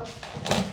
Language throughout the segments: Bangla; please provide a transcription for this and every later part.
favor.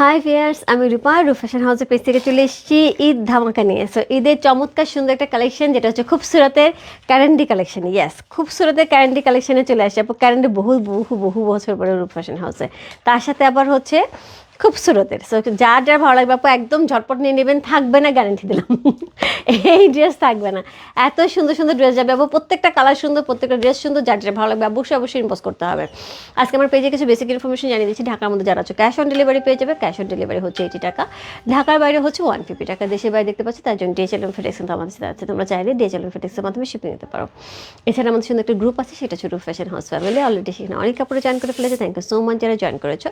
হাই ফিয়ার্স আমি রূপা রূপ ফ্যাশন হাউসের পেজ থেকে চলে এসেছি ঈদ ধামাকা নিয়ে। সো ঈদের চমৎকার সুন্দর একটা কালেকশন যেটা হচ্ছে খুবসুরতের ক্যারেন্ডি কালেকশন ইয়েস খুবসুরতের ক্যারেন্ডি কালেকশনে চলে আসে। আপু ক্যারেন্ডি বহু বহু বহু বছর পরে রূপ ফ্যাশন হাউসে। তার সাথে আবার হচ্ছে খুবসুরতের সো যার যার ভালো লাগবে আপু, একদম ঝটপট নিয়ে নেবেন, থাকবে না গ্যারেন্টি দিলাম। এই ড্রেস থাকবে না। এত সুন্দর সুন্দর ড্রেস যাবে আপু, প্রত্যেকটা কালার সুন্দর, প্রত্যেকটা ড্রেস সুন্দর, যার যার ভালো লাগবে অবশ্যই অবশ্যই ইনভেস্ট করতে হবে। আজকে আমার পেজে কিছু বেসিক ইনফরমেশন জানিয়ে দিচ্ছি, ঢাকার মধ্যে যারা আছে ক্যাশ অন ডেলিভারি পেয়ে যাবে ক্যাশ অন ডেলিভারি হচ্ছে এইটি টাকা। ঢাকার বাইরে হচ্ছে ওয়ান ফিফটি টাকা। দেশের বাইরে দেখতে পাচ্ছি, তার জন্য ডিএচএল ফেটেক্স কিন্তু আমাদের সাথে আছে। তোমরা চাইলে ডিএচএল ফেটেক্সের মাধ্যমে শিপিং নিতে পারো। এছাড়া আমাদের সুন্দর একটা গ্রুপ আছে, সেটা ছোটো ফ্যাশন হাউস ফ্যামিলি অলরেডি সেখানে অনেক কাপড়ে জয়েন করে ফেলেছে। থ্যাংক ইউ সো মাচ যারা জয়েন করেছ।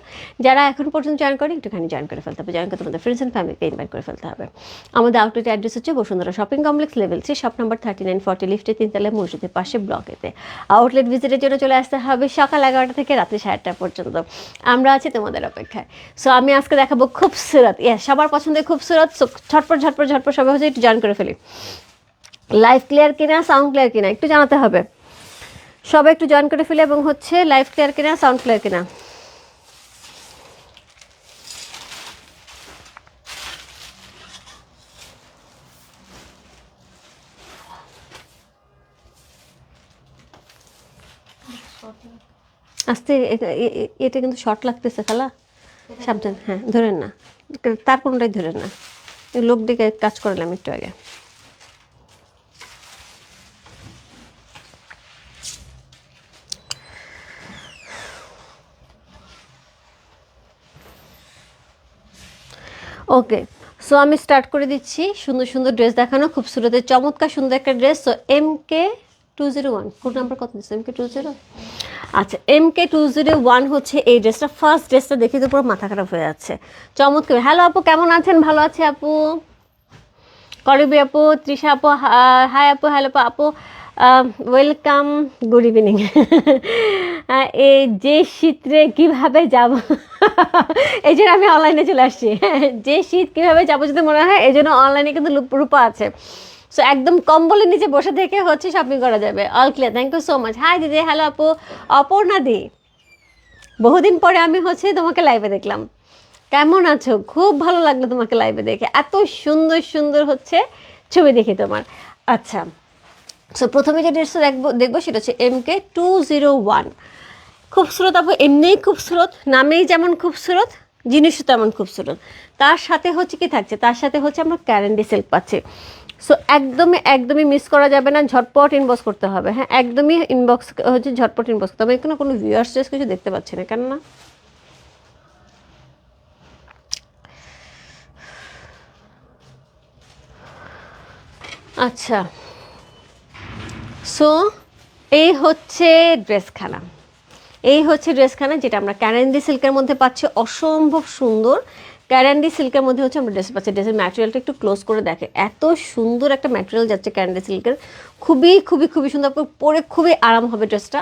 যারা এখন পর্যন্ত জয়েন করে, একটুখানি জয়েন করে ফেলতে হবে। জয়েন করে তোমাদের ফ্রেন্ডস অ্যান্ড ফ্যামিলিকে ইনভাইট করে ফেলতে হবে। আমাদের আউটলেট অ্যাড্রেস হচ্ছে Bashundhara shopping complex level three shop number thirty nine forty লিফটে তিনতলা মসজিদের পাশে ব্লকেতে আউটলেট ভিজিটের জন্য চলে আসতে হবে সকাল এগারোটা থেকে রাত্রি সাড়ে আটটা পর্যন্ত। আমরা আছি তোমাদের অপেক্ষায়। সো আমি আজকে দেখাবো খুবসুরত ইয়েস সবার পছন্দের খুবসুরত। সো ঝটপট ঝটপট ঝটপট সবাই হচ্ছে একটু জয়েন করে ফেলি। লাইভ ক্লিয়ার কিনা সাউন্ড ক্লিয়ার কিনা, একটু জানাতে হবে। সবাই একটু জয়েন করে ফেলে এবং হচ্ছে লাইভ ক্লিয়ার কিনা সাউন্ড ক্লিয়ার কিনা। আস্তে, এটা কিন্তু শর্ট লাগতেছে, খালা। সাবধান হ্যাঁ ধরেন না। তার কোনোটাই ধরেন না। লোক দিকে কাজ করলাম একটু আগে। ওকে সো আমি স্টার্ট করে দিচ্ছি। সুন্দর সুন্দর ড্রেস দেখানো, খুব সুন্দর চমৎকার সুন্দর একটা dress so M K two zero one code number কত দিচ্ছে এম কে টু জিরো আচ্ছা M K two zero one হচ্ছে এই ড্রেসটা। ফার্স্ট ড্রেসটা দেখে তো পুরো মাথা খারাপ হয়ে যাচ্ছে। চমৎকার। হ্যালো আপু, কেমন আছেন? ভালো আছে আপু। করবি আপু, তৃষা আপু হাই আপু হ্যালো আপু। ওয়েলকাম গুড ইভিনিং এই যে শীতে কীভাবে যাব? এই জন্য আমি অনলাইনে চলে আসছি। যে শীত কীভাবে যাব যদি মনে হয়, এই জন্য অনলাইনে কিন্তু রূপা আছে। সো একদম কম্বলের নিচে বসে থেকে হচ্ছে শপিং করা যাবে। All clear thank you so much hi দিদি। হ্যালো আপু। অপর্ণা দি। বহুদিন পরে আমি হচ্ছে তোমাকে লাইভে দেখলাম। কেমন আছো? খুব ভালো লাগল তোমাকে লাইভে দেখে। এত সুন্দর সুন্দর হচ্ছে ছবি দেখি তোমার। আচ্ছা। সো প্রথমে যে ড্রেসটা দেখব দেখব সেটা হচ্ছে M K two zero one খুবসুরত আপু, এমনিই খুবসুরত নামেই যেমন খুবসুরত জিনিসও তেমন খুবসুরত তার সাথে হচ্ছে কি থাকছে? তার সাথে হচ্ছে আমরা ক্যারেন্ডি সিল্ক পাচ্ছি। সো একদমই একদমই মিস করা যাবে না, ঝটপট ইনবক্স করতে হবে। হ্যাঁ একদমই ইনবক্স হচ্ছে ঝটপট ইনবক্স করতে হবে। এখানে কোনো ভিউয়ার্স কিছু দেখতে পাচ্ছি না কেন না আচ্ছা। সো এই হচ্ছে ড্রেসখানা। এই হচ্ছে ড্রেসখানা যেটা আমরা ক্যারেন্ডি সিল্কের মধ্যে পাচ্ছি। অসম্ভব সুন্দর। ক্যারেন্ডি সিল্কের মধ্যে হচ্ছে আমরা ড্রেস পাচ্ছি। ড্রেসের ম্যাটেরিয়ালটা একটু ক্লোজ করে দেখে। এত সুন্দর একটা ম্যাটেরিয়াল যাচ্ছে ক্যারেন্ডি সিল্কের খুবই খুবই খুবই সুন্দর। পরে খুবই আরাম হবে ড্রেসটা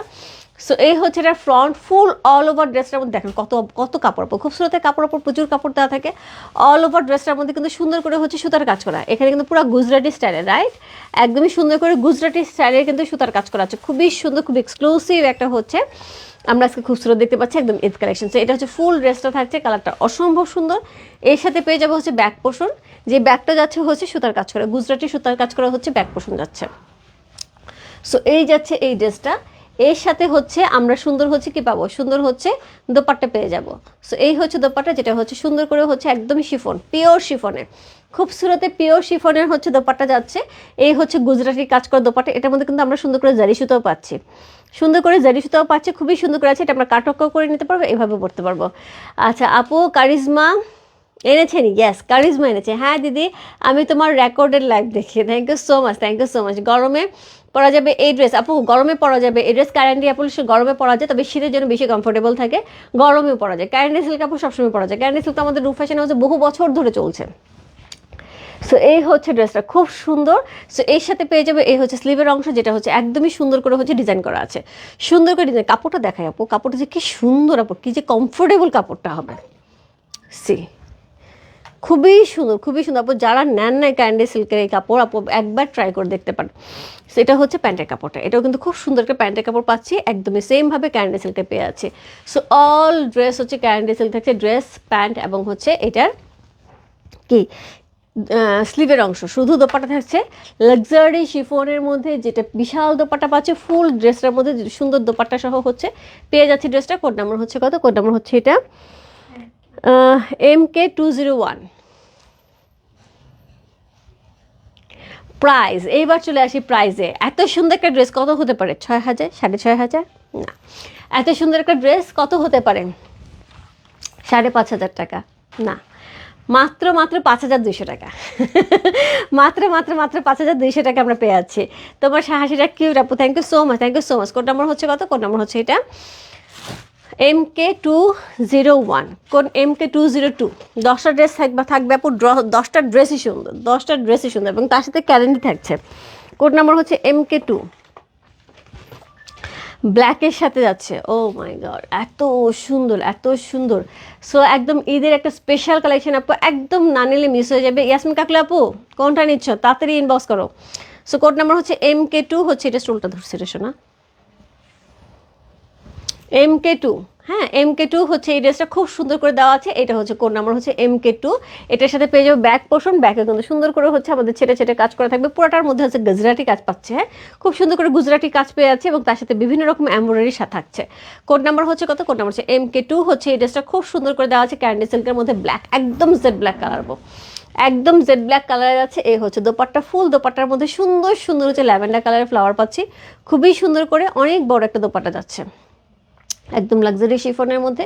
সো এই হচ্ছে এটা ফ্রন্ট ফুল অল ওভার ড্রেসটার মধ্যে দেখেন কত কত কাপড় ওপর খুব সুন্দর কাপড় ওপর প্রচুর কাপড় দেওয়া থাকে। অল ওভার ড্রেসটার মধ্যে কিন্তু সুন্দর করে হচ্ছে সুতার কাজ করা। এখানে কিন্তু পুরো গুজরাটি স্টাইলে রাইট একদমই সুন্দর করে গুজরাটি স্টাইলের কিন্তু সুতার কাজ করা আছে। খুবই সুন্দর খুব এক্সক্লুসিভ একটা হচ্ছে। আমরা আজকে খুবসুরত দেখতে পাচ্ছি একদম ঈদ কালেকশন এটা হচ্ছে ফুল ড্রেসটা থাকছে কালারটা অসম্ভব সুন্দর। এর সাথে পেয়ে যাব হচ্ছে ব্যাক পোষণ যে ব্যাগটা যাচ্ছে হচ্ছে সুতার কাজ করা। গুজরাটি সুতার কাজ করা হচ্ছে ব্যাক পোষণ যাচ্ছে। সো এই যাচ্ছে এই ড্রেসটা এর সাথে হচ্ছে আমরা সুন্দর হচ্ছে কি পাবো? সুন্দর হচ্ছে দোপাট্টা পেয়ে যাব। সো এই হচ্ছে দোপাট্টা, যেটা হচ্ছে সুন্দর করে হচ্ছে একদমই শিফন পিওর শিফনে। খুব সুরতে পিওর শিফনের হচ্ছে দোপাট্টা যাচ্ছে। এই হচ্ছে গুজরাটি কাজ করা দোপাট্টা, এটার মধ্যে কিন্তু আমরা সুন্দর করে জারি সুতাও পাচ্ছি। সুন্দর করে জারি সুতাও পাচ্ছি, খুবই সুন্দর করে আছে, এটা আমরা কাটক করে নিতে পারব, এভাবে পড়তে পারব। আচ্ছা আপু, কারিজমা এনেছেন? ইয়েস কারিজমা এনেছে। হ্যাঁ দিদি, আমি তোমার রেকর্ডের লাইভ দেখি। Thank you so much thank you so much গরমে পরা যাবে এই ড্রেস আপু, গরমে পরা যাবে এই ড্রেস ক্যারেন্ডি আপু গরমে পরা যায়, তবে শীতের জন্য বেশি কমফোর্টেবল থাকে। গরমেও পরা যায়। ক্যারেন্ডি সিল্ক আপু সবসময় পরা যায়। ক্যারেন্ডি সিল্ক তো আমাদের রূপ ফ্যাশন হাউসে বহু বছর ধরে চলছে। সো এই হচ্ছে ড্রেসটা খুব সুন্দর। সো এর সাথে পেয়ে যাবে এই হচ্ছে স্লিভের অংশ, যেটা হচ্ছে একদমই সুন্দর করে হচ্ছে ডিজাইন করা আছে। সুন্দর করে ডিজাইন কাপড়টা দেখায় আপু, কাপড়টা যে কি সুন্দর আপু, কি যে কমফোর্টেবল কাপড়টা হবে। সি খুবই সুন্দর খুবই সুন্দর। আপু, যারা নেন নাই ক্যান্ডি সিল্কের এই কাপড়, আপু, একবার ট্রাই করে দেখতে পারেন। সেটা হচ্ছে প্যান্টের কাপড়টা। এটাও কিন্তু খুব সুন্দর একটা প্যান্টের কাপড় পাচ্ছি, একদমই সেমভাবে ক্যান্ডি সিল্কে পেয়ে আছে। সো অল ড্রেস হচ্ছে ক্যান্ডি সিল্ক থাকছে ড্রেস প্যান্ট এবং হচ্ছে এটার কি? স্লিভের অংশ। শুধু দোপাটা থাকছে লাক্সারি শিফনের মধ্যে যেটা বিশাল দোপাটা পাচ্ছে ফুল ড্রেসটার মধ্যে সুন্দর দোপাট্টা সহ হচ্ছে, পেয়ে যাচ্ছে ড্রেসটা কোড নাম্বার হচ্ছে কত? কোড নাম্বার হচ্ছে এটা M K two zero one price এইবার চলে আসি প্রাইজে এত সুন্দর একটা ড্রেস কত হতে পারে? ছয় হাজার? সাড়ে ছয় হাজার? না। এত সুন্দর একটা ড্রেস কত হতে পারে? সাড়ে পাঁচ হাজার টাকা। না। মাত্র মাত্র পাঁচ হাজার দুইশো টাকা। মাত্র মাত্র মাত্র পাঁচ হাজার দুইশো টাকা আমরা পেয়ে যাচ্ছি। তোমার হাসিটা কিউট আপু thank you so much thank you so much code number হচ্ছে কত? কোড নাম্বার হচ্ছে এটা। M K two zero one কোন M K two zero two দশটা ড্রেস থাকবে থাকবে আপু দশটা ড্রেসই সুন্দর, দশটা ড্রেসই সুন্দর, এবং তার সাথে ক্যারেন্টি থাকছে। কোড নাম্বার হচ্ছে এম কে টু ব্ল্যাকের সাথে যাচ্ছে ও মাই গড এত সুন্দর এত সুন্দর। সো একদম ঈদের একটা স্পেশাল কালেকশন আপু, একদম না নিলে মিস হয়ে যাবে। ইয়াসমিন কাকলে আপু, কোনটা নিচ্ছ? তাড়াতাড়ি ইনবক্স করো। সো কোড নাম্বার হচ্ছে এম কে টু হচ্ছে এটা স্টোলটা ধরছে, এটা শোনা। এম কে টু হ্যাঁ এম কে টু হচ্ছে এই ড্রেসটা খুব সুন্দর করে দেওয়া আছে। এটা হচ্ছে কোন নাম্বার হচ্ছে এম কে টু এটার সাথে পেয়ে যাবে ব্যাক পোর্শন ব্যাকে কিন্তু সুন্দর করে হচ্ছে আমাদের ছেটে ছেটে কাজ করা থাকবে। পুরোটার মধ্যে হচ্ছে গুজরাটি কাজ পাচ্ছে হ্যাঁ। খুব সুন্দর করে গুজরাটি কাজ পেয়ে যাচ্ছে এবং তার সাথে বিভিন্ন রকম এমব্রয়ডারি থাকছে। কোড নাম্বার হচ্ছে কত? কোড নাম্বার হচ্ছে এম কে টু হচ্ছে এই ড্রেসটা খুব সুন্দর করে দেওয়া আছে ক্যান্ডি সিল্কের মধ্যে ব্ল্যাক একদম জেড ব্ল্যাক কালার একদম জেড ব্ল্যাক কালারের আছে। এই হচ্ছে দোপাট্টা ফুল, দোপাট্টার মধ্যে সুন্দর সুন্দর হচ্ছে ল্যাভেন্ডার কালারের ফ্লাওয়ার পাচ্ছি। খুবই সুন্দর করে অনেক বড় একটা দোপাট্টা যাচ্ছে। একদম লাক্সারি শিফনের মধ্যে।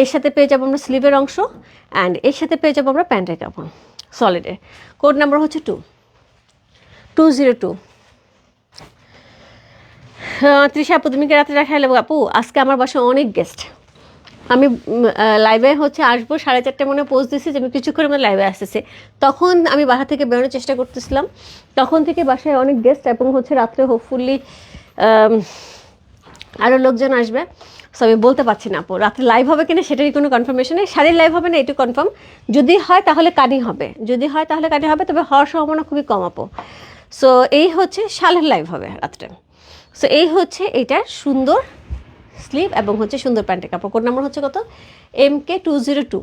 এর সাথে পেয়ে যাব আমরা স্লিভের অংশ অ্যান্ড এর সাথে পেয়ে যাব আমরা প্যান্টের কাপড় সলিডের কোড নাম্বার হচ্ছে two two zero two Trisha আপু, তুমি কি রাতে রাখা নেব আপু, আজকে আমার বাসায় অনেক গেস্ট আমি লাইভে হচ্ছে আসব, সাড়ে চারটে মনে পোস্ট দিচ্ছি যে আমি কিছুক্ষণ মধ্যে লাইভে আসতেছে। তখন আমি বাসা থেকে বেরোনোর চেষ্টা করতেছিলাম। তখন থেকে বাসায় অনেক গেস্ট এবং হচ্ছে রাত্রে হোপফুলি আরও লোকজন আসবে। সো আমি বলতে পারছি না আপু। রাত্রে লাইভ হবে কিনা সেটারই কোনো কনফার্মেশন নেই। শাড়ির লাইভ হবে না, এটু কনফার্ম যদি হয় তাহলে কানি হবে। যদি হয় তাহলে কানি হবে, তবে হওয়ার সম্ভাবনা খুবই কম আপু। সো এই হচ্ছে শালের লাইভ হবে রাত্রে। সো এই হচ্ছে এইটার সুন্দর স্লিভ এবং হচ্ছে সুন্দর প্যান্টের কাপড়। কোড নাম্বার হচ্ছে কত? M K two zero two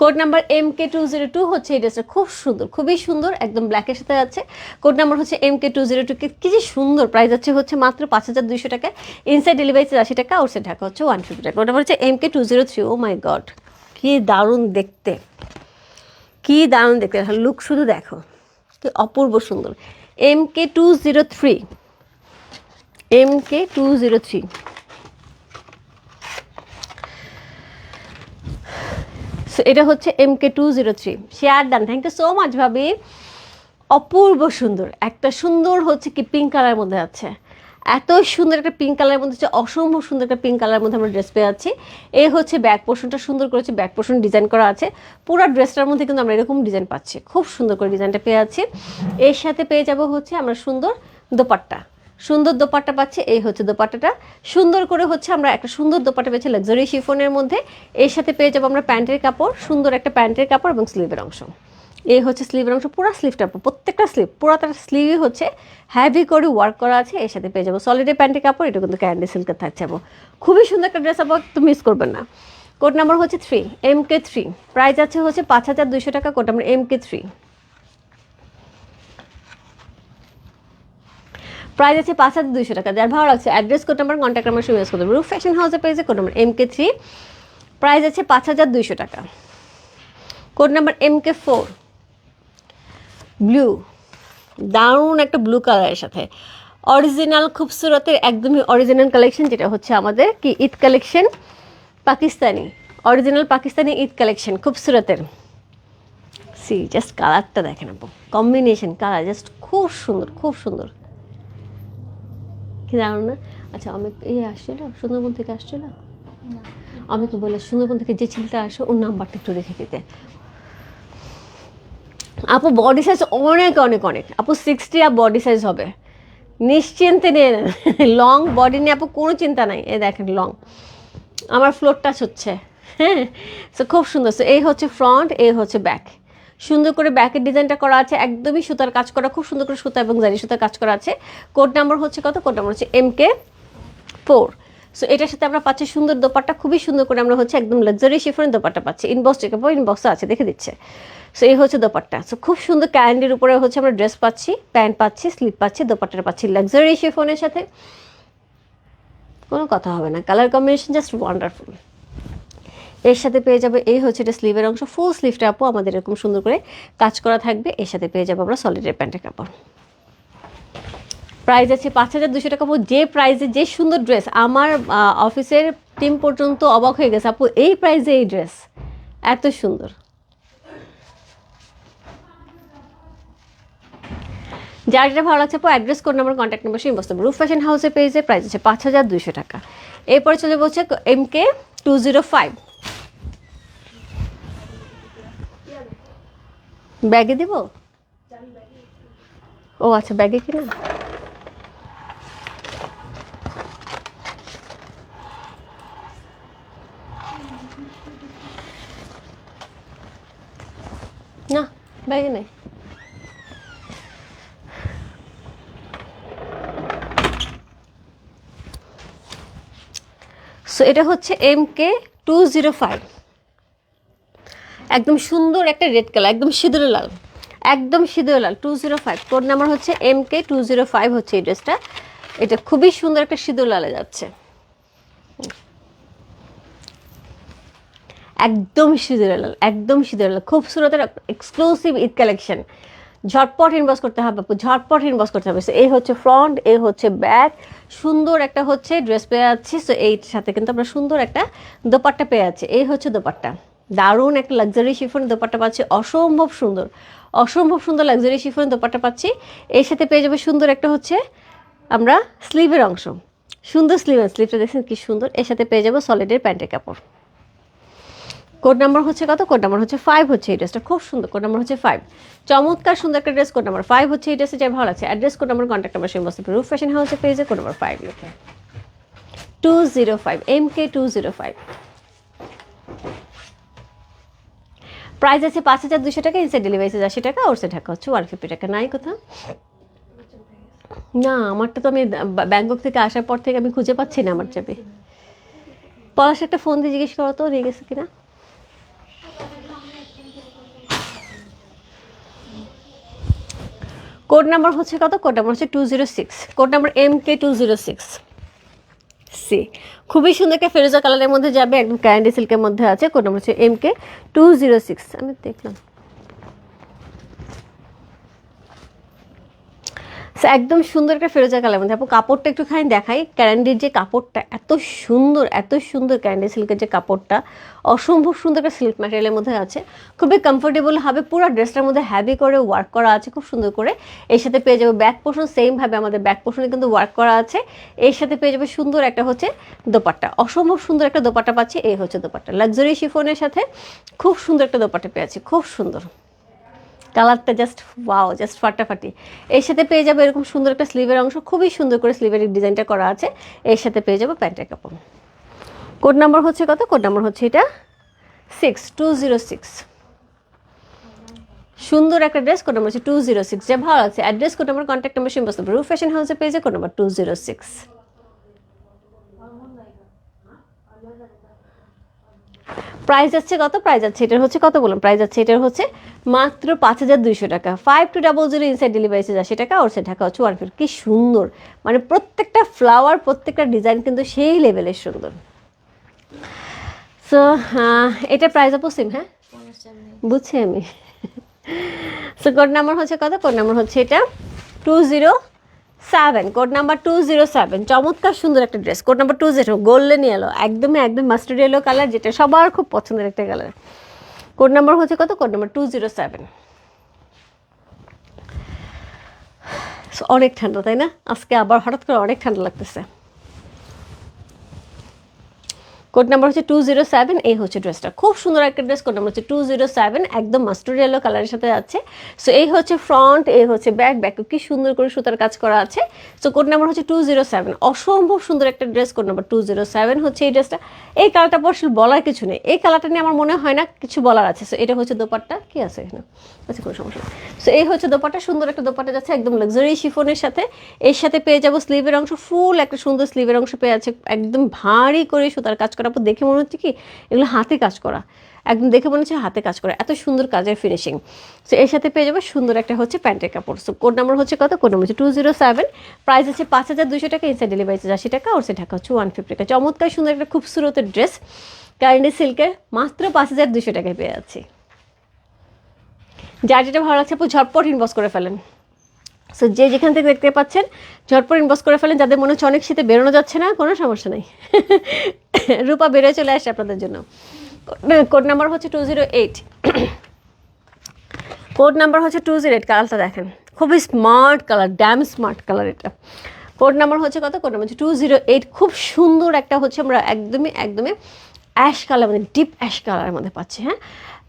code number M K two zero two হচ্ছে এই ড্রেসটা খুব সুন্দর, খুবই সুন্দর, একদম ব্ল্যাকের সাথে আছে। কোড নাম্বার হচ্ছে M K two zero two কি যে সুন্দর প্রাইস আছে হচ্ছে মাত্র পাঁচ হাজার দুইশো টাকা। ইনসাইড ডেলিভারি আশি টাকা আউটসাইড ঢাকা হচ্ছে ওয়ান ফিফটি টাকা। কোড নাম্বার হচ্ছে M K two zero three oh my god কি দারুণ দেখতে, কি দারুণ দেখতে। লুক শুধু দেখো, কি অপূর্ব সুন্দর। M K two zero three M K two zero three এটা হচ্ছে M K two zero three share done thank you so much ভাবি। অপূর্ব সুন্দর। একটা সুন্দর হচ্ছে কি পিঙ্ক কালারের মধ্যে আছে। এত সুন্দর একটা পিঙ্ক কালারের মধ্যে হচ্ছে, অসম্ভব সুন্দর একটা পিঙ্ক কালারের মধ্যে আমরা ড্রেস পেয়ে যাচ্ছি। এ হচ্ছে ব্যাক পোর্শনটা সুন্দর করেছে ব্যাক পোর্শন ডিজাইন করা আছে। পুরো ড্রেসটার মধ্যে কিন্তু আমরা এরকম ডিজাইন পাচ্ছি। খুব সুন্দর করে ডিজাইনটা পেয়ে যাচ্ছি। এর সাথে পেয়ে যাব হচ্ছে আমরা সুন্দর দোপাট্টা। সুন্দর দোপাট্টা পাচ্ছে, এই হচ্ছে দোপাট্টাটা। সুন্দর করে হচ্ছে আমরা একটা সুন্দর দোপাট্টা পেয়েছি লাক্সারি শিফনের মধ্যে, এর সাথে পেয়ে যাব আমরা প্যান্টের কাপড়, সুন্দর একটা প্যান্টের কাপড় এবং স্লিভের অংশ। এই হচ্ছে স্লিভের অংশ, পুরো স্লিভটা প্রত্যেকটা স্লিভ পুরো তার স্লিভই হচ্ছে হ্যাভি করে ওয়ার্ক করা আছে, এর সাথে পেয়ে যাব সলিডের প্যান্টের কাপড়, এটা কিন্তু ক্যান্ডি সিল্কের থাকছে খুবই সুন্দর একটা ড্রেস আপ একটু মিস করবেন না। কোড নাম্বার হচ্ছে three M K three price আছে হচ্ছে পাঁচ হাজার দুইশো টাকা code number M K three price আছে পাঁচ হাজার দুইশো টাকা। যার ভালো লাগছে address code number contact number সব ইউজ করতে ফ্যাশন হাউসের পেয়েছে code number M K three price আছে পাঁচ হাজার দুইশো টাকা। Code number M K four blue দারুণ একটা ব্লু কালারের সাথে। অরিজিনাল খুবসুরতের একদমই অরিজিনাল কালেকশন যেটা হচ্ছে আমাদের কি, Eid collection Pakistani. Original Pakistani Eid collection খুবসুরতের। C just কালারটা দেখেন আপু। কম্বিনেশন কালার জাস্ট খুব সুন্দর খুব সুন্দর। জানো না? আচ্ছা আমি এই আসছিল সুন্দরবন থেকে আসছিল আমাকে বলে সুন্দরবন থেকে যে ছেলেটা আসে ওর নাম্বারটা একটু রেখে দিতে। আপু বডি সাইজ অনেক অনেক অনেক। আপু সিক্সটি আপ বডি সাইজ হবে। নিশ্চিন্তে নিয়ে নেন। লং বডি নিয়ে আপু কোনো চিন্তা নাই। এই দেখেন লং আমার ফ্লোর টাচ হচ্ছে। হ্যাঁ? সো খুব সুন্দর। সো এই হচ্ছে ফ্রন্ট এই হচ্ছে ব্যাক সুন্দর করে ব্যাকের ডিজাইনটা করা আছে, একদমই সুতার কাজ করা, খুব সুন্দর করে সুতা এবং জারি সুতার কাজ করা আছে। কোড নাম্বার হচ্ছে কত? কোড নাম্বার হচ্ছে এম কে ফোর সো এটার সাথে আমরা পাচ্ছি সুন্দর দোপাট্টা, খুবই সুন্দর করে আমরা হচ্ছে একদম লাক্সারি শিফনের দোপাট্টা পাচ্ছি। ইনবক্স চেক ইনবক্সে আছে, দেখে দিচ্ছে। সো এই হচ্ছে দোপাট্টা। সো খুব সুন্দর ক্যান্ডির উপরে হচ্ছে আমরা ড্রেস পাচ্ছি প্যান্ট পাচ্ছি স্লিপ পাচ্ছি, দোপাট্টাটা পাচ্ছি লাক্সারি শিফনের সাথে। কোনো কথা হবে না। কালার কম্বিনেশন জাস্ট ওয়ান্ডারফুল এর সাথে পেয়ে যাবে, এই হচ্ছে এটা স্লিভের অংশ ফুল স্লিভটা আপু, আমাদের এরকম সুন্দর করে কাজ করা থাকবে, এর সাথে পেয়ে যাব আমরা সলিডের প্যান্টের কাপড়। প্রাইস আছে পাঁচ হাজার দুশো টাকা যে প্রাইসে যে সুন্দর ড্রেস আমার অফিসের টিম পর্যন্ত অবাক হয়ে গেছে আপু, এই প্রাইসে এই ড্রেস এত সুন্দর। যার যেটা ভালো লাগছে আপু address code number contact number সেই বস্তু রুফ ফ্যাশন হাউসে পেয়েছে প্রাইস আছে পাঁচ হাজার দুইশো টাকা। এরপরে চলে বলছে M K two zero five ব্যাগে দিব? ও আচ্ছা ব্যাগে কিনা না, ব্যাগে নেই। সো এটা হচ্ছে M K two zero five একদম সুন্দর একটা রেড কালার একদম সিঁদুর লাল। একদম সিঁদুর লাল two zero five code number হচ্ছে M K two zero five হচ্ছে এই ড্রেসটা এটা খুবই সুন্দর একটা সিঁদুর লালে যাচ্ছে। একদম সিঁদুর লাল, একদম সিঁদুর লাল। খুব সুরতের এক্সক্লুসিভ ঈদ কালেকশন ঝটপট ইনবক্স করতে হবে আপু, ঝটপট ইনবক্স করতে হবে। এই হচ্ছে ফ্রন্ট এই হচ্ছে ব্যাক সুন্দর একটা হচ্ছে ড্রেস পেয়ে যাচ্ছি। সো এই সাথে কিন্তু আমরা সুন্দর একটা দোপাট্টা পেয়ে যাচ্ছি। এই হচ্ছে দোপাট্টা। দারুণ একটা লাক্সারি শিফন দোপাট্টা পাচ্ছি। অসম্ভব সুন্দর। অসম্ভব সুন্দর লাক্সারি শিফন দোপাট্টা পাচ্ছি। এর সাথে পেয়ে যাবে সুন্দর একটা হচ্ছে আমরা স্লিভের অংশ। সুন্দর স্লিভ স্লিভটা দেখছেন কি সুন্দর। এর সাথে পেয়ে যাব সলিডের প্যান্টের কাপড়। কোড নাম্বার হচ্ছে কত? কোড নাম্বার হচ্ছে ফাইভ হচ্ছে এই ড্রেসটা খুব সুন্দর। কোড নাম্বার হচ্ছে ফাইভ চমৎকার সুন্দর একটা ড্রেস কোড নাম্বার ফাইভ হচ্ছে এই ড্রেসে যাই ভালো লাগছে। Address code number contact number সেই বস্তু রুফ ফ্যাশন হাউসে পেয়েছে কোড নাম্বার ফাইভ লিখে two zero five M K two zero five price আছে পাঁচ হাজার দুশো টাকা ইনসাইড ডেলিভারি আছে আশি টাকা ওর সে টাকা হচ্ছে ওয়ান ফিফটি টাকা। নাই কোথাও? না, আমারটা তো আমি ব্যাংকক থেকে আসার পর থেকে আমি খুঁজে পাচ্ছি না আমার চাবি। পলাশ একটা ফোন দিয়ে জিজ্ঞেস করো তো, নিয়ে গেছে কিনা? কোড নাম্বার হচ্ছে কত? কোড নাম্বার হচ্ছে two zero six code number M K two zero six see. খুবই সুন্দর একটা ফেরোজা কালারের মধ্যে যাবে, একদম ক্যান্ডি সিল্কের মধ্যে আছে কোন নম্বর হচ্ছে M K two zero six আমি দেখলাম। একদম সুন্দর একটা ফেরোজা কালার মধ্যে। আপু, কাপড়টা একটুখানি দেখাই। ক্যান্ডির যে কাপড়টা, এত সুন্দর এত সুন্দর ক্যান্ডি সিল্কের যে কাপড়টা, অসম্ভব সুন্দর একটা সিল্ক ম্যাটেরিয়ালের মধ্যে আছে। খুবই কমফোর্টেবল হবে, পুরো ড্রেসটার মধ্যে হ্যাভি করে ওয়ার্ক করা আছে, খুব সুন্দর করে। এর সাথে পেয়ে যাবে ব্যাক পোর্শন সেমভাবে আমাদের ব্যাক পোর্শনে কিন্তু ওয়ার্ক করা আছে। এর সাথে পেয়ে যাবে সুন্দর একটা হচ্ছে দোপাট্টা। অসম্ভব সুন্দর একটা দোপাট্টা পাচ্ছি, এই হচ্ছে দোপাট্টা। লাক্সারি শিফনের সাথে খুব সুন্দর একটা দোপাট্টা পেয়েছি খুব সুন্দর। কালারটা জাস্ট ওয়াও জাস্ট ফাটাফাটি। এর সাথে পেয়ে যাবে এরকম সুন্দর একটা স্লিভের অংশ, খুবই সুন্দর করে স্লিভের ডিজাইনটা করা আছে। এর সাথে পেয়ে যাব প্যান্টের কাপড়। কোড নাম্বার হচ্ছে কত? কোড নাম্বার হচ্ছে এটা সিক্স টু জিরো সিক্স সুন্দর একটা ড্রেস কোড নাম্বার হচ্ছে টু জিরো সিক্স যা ভালো আছে address code number contact number সিম্বস রুফ ফ্যাশন হাউসে পেয়েছে code number two zero six price যাচ্ছে কত? প্রাইস যাচ্ছে, এটার হচ্ছে কত বললাম? প্রাইস যাচ্ছে, এটার হচ্ছে মাত্র পাঁচ হাজার দুইশো টাকা। Five two double zero inside delivery charge আশি টাকা, ওর ঢাকা হচ্ছে ওয়ান ফিফটি কি সুন্দর। মানে প্রত্যেকটা ফ্লাওয়ার প্রত্যেকটা ডিজাইন কিন্তু সেই লেভেলের সুন্দর। সো এটা প্রাইস আপু সিম হ্যাঁ? বুঝছি আমি। সো কোড নাম্বার হচ্ছে কত? কোড নাম্বার হচ্ছে এটা two zero seven code number two zero seven চমৎকার সুন্দর একটা dress code number two zero golden yellow একদমই, একদম মাস্টার ইয়েলো কালার যেটা সবার খুব পছন্দের একটা কালার কোড নাম্বার হচ্ছে কত? Code number two zero seven অনেক ঠান্ডা, তাই না? আজকে আবার হঠাৎ করে অনেক ঠান্ডা লাগতেছে। কোড নাম্বার হচ্ছে টু জিরো সেভেন এই হচ্ছে ড্রেসটা খুব সুন্দর একটা ড্রেস কোড নাম্বার হচ্ছে টু জিরো সেভেন একদম মাস্টার ইয়েলো কালারের সাথে আছে। সো এই হচ্ছে ফ্রন্ট এই হচ্ছে ব্যাক ব্যাক কি সুন্দর করে সুতার কাজ করা আছে। সো কোড নাম্বার হচ্ছে টু জিরো সেভেন অসম্ভব সুন্দর একটা dress code number two zero seven হচ্ছে এই ড্রেসটা এই কালারটা পর বলার কিছু নেই। এই কালারটা নিয়ে আমার মনে হয় না কিছু বলার আছে। সো এটা হচ্ছে দোপাট্টা। কি আছে এখানে? আচ্ছা কোনো সমস্যা সো এই হচ্ছে দোপাট্টা, সুন্দর একটা দোপাট্টা যাচ্ছে একদম লাক্সারি শিফনের সাথে। এর সাথে পেয়ে যাব স্লিভের অংশ ফুল একটা সুন্দর স্লিভের অংশ পেয়ে আছে। একদম ভারী করে সুতার কাজ করা পর দেখে মনে হচ্ছে কি এগুলো হাতে কাজ করা। একদম দেখে মনে হচ্ছে হাতে কাজ করা। এত সুন্দর কাজের ফিনিশিং সো এর সাথে পেয়ে যাবে সুন্দর একটা হচ্ছে প্যান্টের কাপড়। সো কোড নাম্বার হচ্ছে কত? কোড নাম্বার হচ্ছে টু জিরো সেভেন প্রাইস আছে পাঁচ হাজার দুশো টাকা ইনসাইড ডেলিভারি চার্জ আশি টাকা ওর সে ঢাকা হচ্ছে ওয়ান ফিফটি টাকা। চমৎকার সুন্দর একটা খুব খুবসুরত ড্রেস ক্যারেন্ডি সিল্কের মাত্র পাঁচ হাজার দুশো টাকায় পেয়ে যাচ্ছি। যার যেটা ভালো লাগছে, আপু, ঝটপট ইনবক্স করে ফেলেন। সো যে যেখান থেকে দেখতে পাচ্ছেন, ঝটপট ইনবক্স করে ফেলেন, যাদের মনে হচ্ছে অনেক শীতে বেরোনো যাচ্ছে না, কোনো সমস্যা নেই। রূপা বেরোয় চলে আসে আপনাদের জন্য। কোড নাম্বার হচ্ছে two zero eight code number হচ্ছে টু জিরো এইট কালারটা দেখেন। খুবই smart colour damn smart colour এটা। কোড নাম্বার হচ্ছে কত? কোড নাম্বার হচ্ছে টু জিরো এইট খুব সুন্দর একটা হচ্ছে আমরা একদমই একদমই অ্যাশ কালার মানে ডিপ অ্যাশ কালারের মধ্যে পাচ্ছি হ্যাঁ?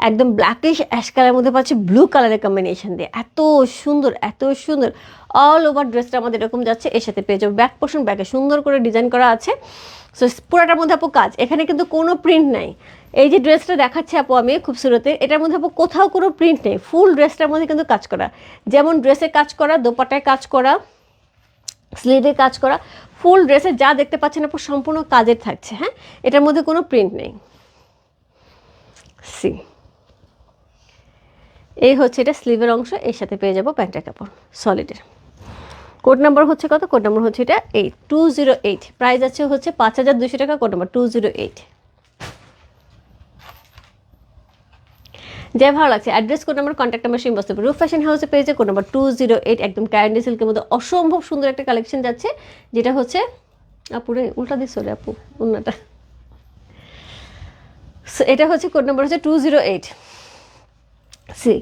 একদম ব্ল্যাকিশ অ্যাশ কালারের মধ্যে পাচ্ছি ব্লু কালারের কম্বিনেশন দিয়ে। এত সুন্দর এত সুন্দর। অল ওভার ড্রেসটা আমাদের এরকম যাচ্ছে, এর সাথে পেয়ে যাব ব্যাক পোর্শন ব্যাকে সুন্দর করে ডিজাইন করা আছে। সো পুরোটার মধ্যে আপু কাজ। এখানে কিন্তু কোনো প্রিন্ট নাই। এই যে ড্রেসটা দেখাচ্ছে আপু আমি খুবসুরতে, এটার মধ্যে আপু কোথাও কোনো প্রিন্ট নেই। ফুল ড্রেসটার মধ্যে কিন্তু কাজ করা। যেমন ড্রেসে কাজ করা দোপাটায় কাজ করা স্লিভে কাজ করা ফুল ড্রেসে যা দেখতে পাচ্ছেন আপু, সম্পূর্ণ কাজের থাকছে হ্যাঁ? এটার মধ্যে কোনো প্রিন্ট নেই। সি এই হচ্ছে এটা স্লিভের অংশ এর সাথে পেয়ে যাব প্যান্টের কাপড় সলিডের কোড নাম্বার হচ্ছে কত? কোড নাম্বার হচ্ছে এটা eight two zero eight price আছে হচ্ছে পাঁচ হাজার দুশো টাকা code number two zero eight যে ভালো লাগছে। Address code number contact number সিম বসতে রুফ ফ্যাশন হাউসে পেয়েছে code number two zero eight একদম ক্যারেন্ডি সিল্কের মধ্যে অসম্ভব সুন্দর একটা কালেকশন যাচ্ছে যেটা হচ্ছে আপুরে উল্টা দিস আপু So, এটা হচ্ছে কোড নাম্বার হচ্ছে টু জিরো এইট সি,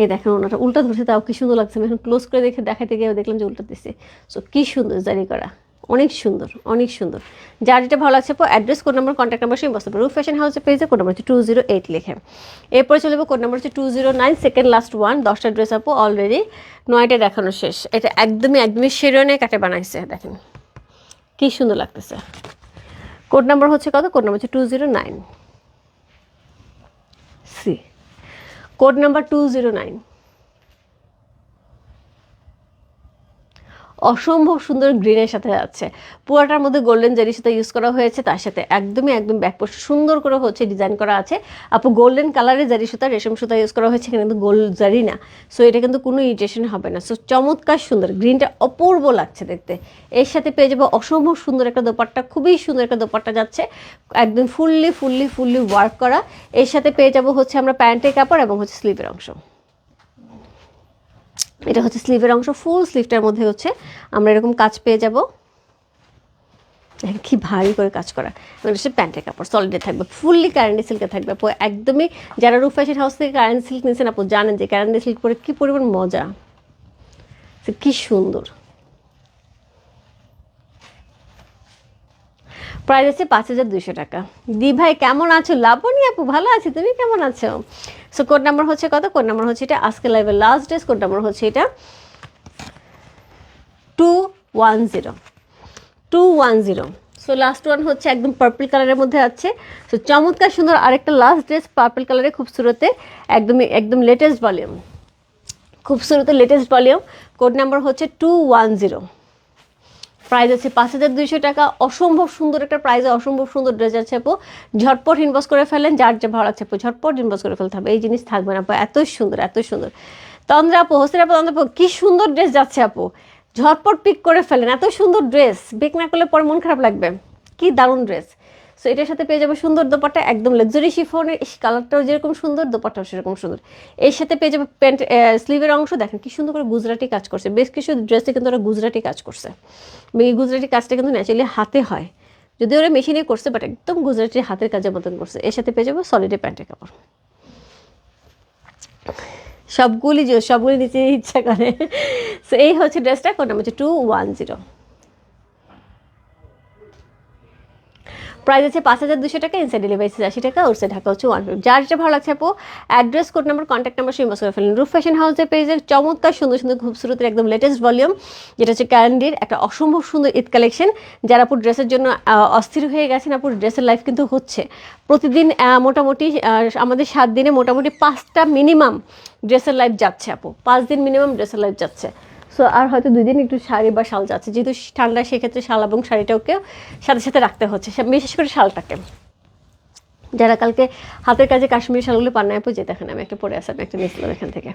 এই দেখেন ওনাটা উল্টা ধরছে, তাও কি সুন্দর লাগছে। আমি এখন ক্লোজ করে দেখে দেখাতে গিয়ে দেখলাম যে উল্টা দিচ্ছে সো কী সুন্দর জারি করা। অনেক সুন্দর অনেক সুন্দর। যার যেটা ভালো লাগছে, আপু address code number contact number সেই বসতে রুফ ফ্যাশন হাউসে পেয়েছে কোড নাম্বার হচ্ছে টু জিরো এইট লিখে। এরপরে চলে যাব কোড নাম্বার হচ্ছে two zero nine second last one দশটা ড্রেস আপু অলরেডি নয়টা দেখানো শেষ। এটা একদমই একদমই শেরনে কাটে বানাইছে, দেখেন। কী সুন্দর লাগতেছে। কোড নাম্বার হচ্ছে কত? কোড নাম্বার হচ্ছে two zero nine see. Code number two zero nine অসম্ভব সুন্দর গ্রিনের সাথে যাচ্ছে পুরাটার মধ্যে গোল্ডেন জারির সাথে ইউজ করা হয়েছে, তার সাথে একদমই, একদম ব্যাকপোস্ট সুন্দর করে হচ্ছে ডিজাইন করা আছে। আপু গোল্ডেন কালারের জারি সুতা, রেশম সুতা ইউজ করা হয়েছে কিন্তু গোল্ড জারি না। সো এটা কিন্তু কোনো ইরিটেশন হবে না। সো চমৎকার সুন্দর। গ্রিনটা অপূর্ব লাগছে দেখতে। এর সাথে পেয়ে যাব অসম্ভব সুন্দর একটা দোপাট্টা, খুবই সুন্দর একটা দোপাট্টা যাচ্ছে। একদম ফুললি ফুললি ফুললি ওয়ার্ক করা। এর সাথে পেয়ে যাব হচ্ছে আমরা প্যান্টের কাপড় এবং হচ্ছে স্লিভের অংশ। এটা হচ্ছে স্লিভের অংশ ফুল স্লিভটার মধ্যে হচ্ছে আমরা এরকম কাজ পেয়ে যাব। কি ভারী করে কাজ করা। এটা প্যান্টের কাপড় সলিডে থাকবে ফুললি ক্যারেন্ডি সিল্কে থাকবে। আপু, একদমই যারা রুফ হাউস থেকে ক্যারেন্ডি সিল্ক নিয়েছেন আপু, জানেন যে ক্যারেন্ডি সিল্ক পরে কী পরিমাণ মজা। কি সুন্দর। প্রাইস আছে পাঁচ হাজার দুশো টাকা। দি ভাই কেমন আছো? লাবণী আপু, ভালো আছি, তুমি কেমন আছো? সো কোড নাম্বার হচ্ছে কত? কোড নাম্বার হচ্ছে এটা। আজকে লাইভের লাস্ট ডেস কোড নাম্বার হচ্ছে এটা। Two one zero two one zero so last one হচ্ছে একদম পার্পল কালারের মধ্যে আছে। সো চমৎকার সুন্দর আরেকটা লাস্ট ড্রেস পার্পল কালারে খুবসুরতে একদমই, একদম লেটেস্ট ভলিউম খুবসুরতে লেটেস্ট ভলিউম কোড নাম্বার হচ্ছে টু ওয়ান জিরো প্রাইস আছে পাঁচ হাজার দুইশো টাকা। অসম্ভব সুন্দর একটা প্রাইসে অসম্ভব সুন্দর ড্রেস আছে আপু। ঝটপট ইনভেস্ট করে ফেলেন, যার যা ভালো লাগছে আপু, ঝটপট ইনভেস্ট করে ফেলতে হবে। এই জিনিস থাকবে না আপু, এত সুন্দর এত সুন্দর। তন্দ্রা আপু, হোসেন আপু, তন্দ্রা আপু, কি সুন্দর ড্রেস যাচ্ছে আপু। ঝটপট পিক করে ফেলেন, এত সুন্দর ড্রেস পিক না করলে পরে মন খারাপ লাগবে। কি দারুণ ড্রেস সো এটার সাথে পেয়ে যাবে সুন্দর দোপাট্টা, একদম লাক্সারি শিফনের কালারটাও যেরকম সুন্দর, দোপাট্টাও সেরকম সুন্দর। এর সাথে পেয়ে যাবে প্যান্ট স্লিভের অংশ, দেখেন কি সুন্দর করে গুজরাটি কাজ করছে। বেশ কিছু ড্রেসে কিন্তু ওরা গুজরাটি কাজ করছে। গুজরাটি কাজটা কিন্তু ন্যাচারালি হাতে হয়। যদি ওরা মেশিনে করছে বাট একদম গুজরাটি হাতের কাজের মতন করছে। এর সাথে পেয়ে যাবে সলিডে প্যান্টের কাপড়। সবগুলি সবগুলি নিচে ইচ্ছা করে। সো এই হচ্ছে ড্রেসটা কোন নাম হচ্ছে টু ওয়ান জিরো প্রাইস আছে পাঁচ হাজার দুশো টাকা ইনসাইড ডেলিভারি আশি টাকা ওর ঢাকা হচ্ছে ওয়ান যার যেটা ভালো লাগছে আপু address code number contact number সেই করে ফেলেন। রুফ ফ্যাশন হাউসের পেজের চমৎকার সুন্দর সুন্দর খুবসুরতের একদম লেটেস্ট ভলিউম যেটা হচ্ছে ক্যান্ডির একটা অসম্ভব সুন্দর ঈদ কালেকশন যারা আপুর ড্রেসের জন্য অস্থির হয়ে গেছেন আপুর ড্রেসের লাইফ কিন্তু হচ্ছে। প্রতিদিন মোটামুটি আমাদের সাত দিনে মোটামুটি পাঁচটা মিনিমাম ড্রেসের লাইফ যাচ্ছে আপু। পাঁচ দিন মিনিমাম ড্রেসের লাইফ যাচ্ছে। সো আর হয়তো দুই দিন একটু শাড়ি বা শাল যাচ্ছে। যেহেতু ঠান্ডা সেক্ষেত্রে শাল এবং শাড়িটাকে সাথে সাথে রাখতে হচ্ছে বিশেষ করে শালটাকে। যারা কালকে হাতের কাজে কাশ্মীরি শালগুলো পান না আপু যে দেখেন আমি একটা পরে আসি আমি একটা নিয়েছিলাম এখান থেকে।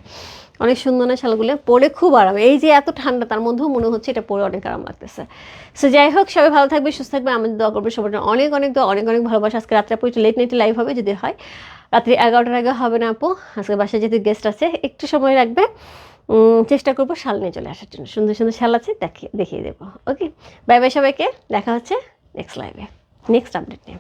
অনেক সুন্দর না শালগুলো? পরে খুব আরাম। এই যে এত ঠান্ডা তার মধ্যেও মনে হচ্ছে এটা পরে অনেক আরাম লাগতেছে। সো যাই হোক সবাই ভালো থাকবে সুস্থ থাকবে আমাদের দোয়া করবে সবার অনেক অনেক দোয়া অনেক অনেক ভালোবাসা। আজকে রাত্রে আপু একটু লেট নাইটে লাইভ হবে যদি হয়। রাত্রি এগারোটার আগে হবে না আপু। আজকে বাসায় যেহেতু গেস্ট আছে একটু সময় উম, চেষ্টা করব শাল নিয়ে চলে আসার জন্য। সুন্দর সুন্দর শাল আছে দেখিয়ে দেখিয়ে দেবো। ওকে বাই বাই সবাইকে, দেখা হচ্ছে নেক্সট লাইভে নেক্সট আপডেট নিয়ে।